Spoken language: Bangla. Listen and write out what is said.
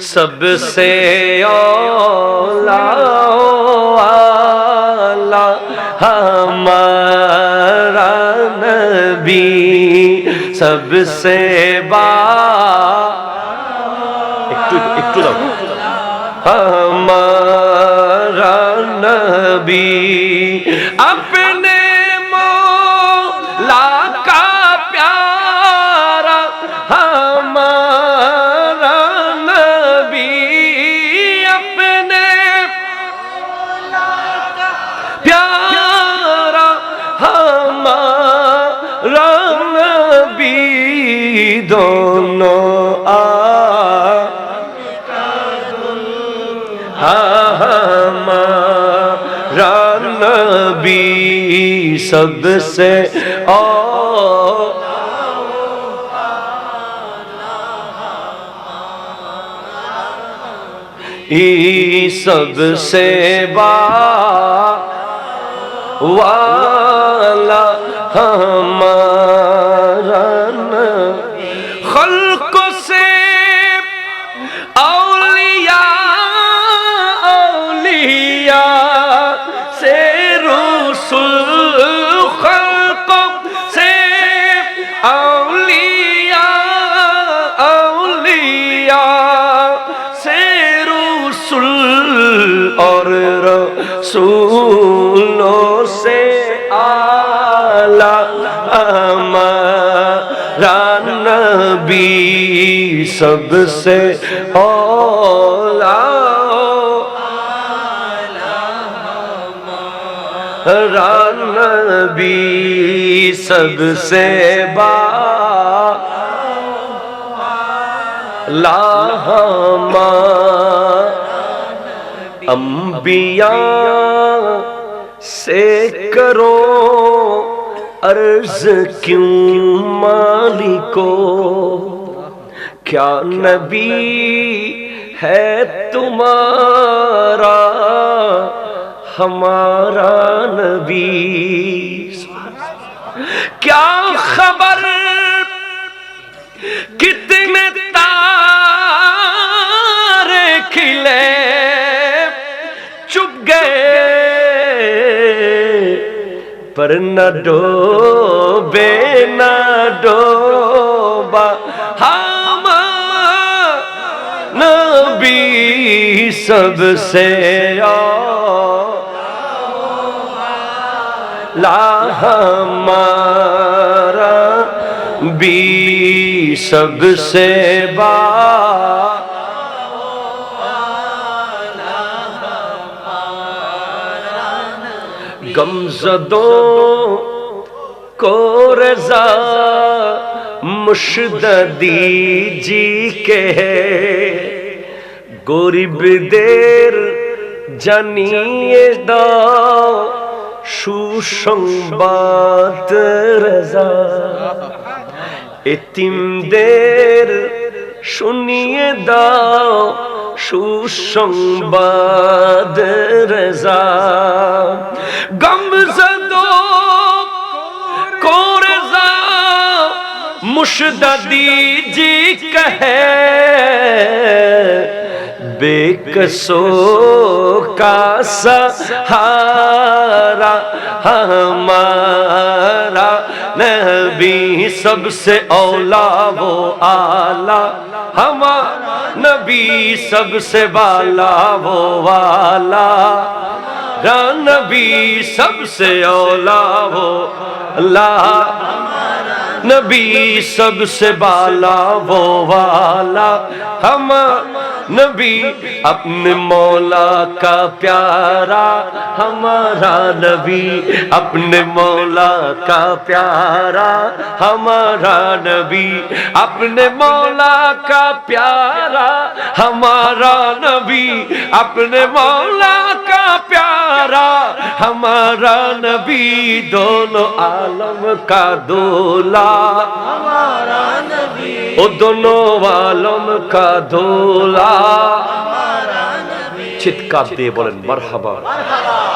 सबसे औला वाला हमारा नबी सबसे बा একটু একটু দাও हमारा नबी अपने दोनों आ हमारा नबी सबसे ओ ई सबसे बा वाला हमारा खल्क से औलिया औलिया से रसूल खल्क से औलिया औलिया से रसूल और रसूलों نبی سب سے اولا ران نبی سب سے با لا ہما انبیاء سے کرو عرض کیوں مالی کو کیا نبی ہے تمہارا ہمارا نبی؟ کیا خبر पर न डोबे न डोबा हम नबी सबसे ला हमारा बी सबसे बा গমজদো কোরজা মুশদদি জি কে গরিবদের জানিয়ে দাও সুসংবাদ রাজা। এতিমদের শুনিয়ে দাও সুসংবাদ রেজা গমজদ করে যাও মুশদাদি জি কহে। بے کسو کا سہارا، ہمارا نبی سب سے اولا وہ آلہ ہمارا نبی سب سے بالا وہ والا۔ نبی سب سے اولا وہ اللہ نبی سب سے بالا، وہ والا۔ ہم نبی، اپنے مولا کا پیارا۔ ہمارا نبی، اپنے مولا کا پیارا۔ ہمارا نبی، اپنے مولا کا پیارا۔ ہمارا نبی، اپنے مولا کا پیارا۔ प्यारा हमारा नबी दोनों आलम का दूल्हा हमारा नबी ओ दोनों आलम का दूल्हा हमारा नबी চিৎকার দিয়ে বলেন মারহাবা मरहबा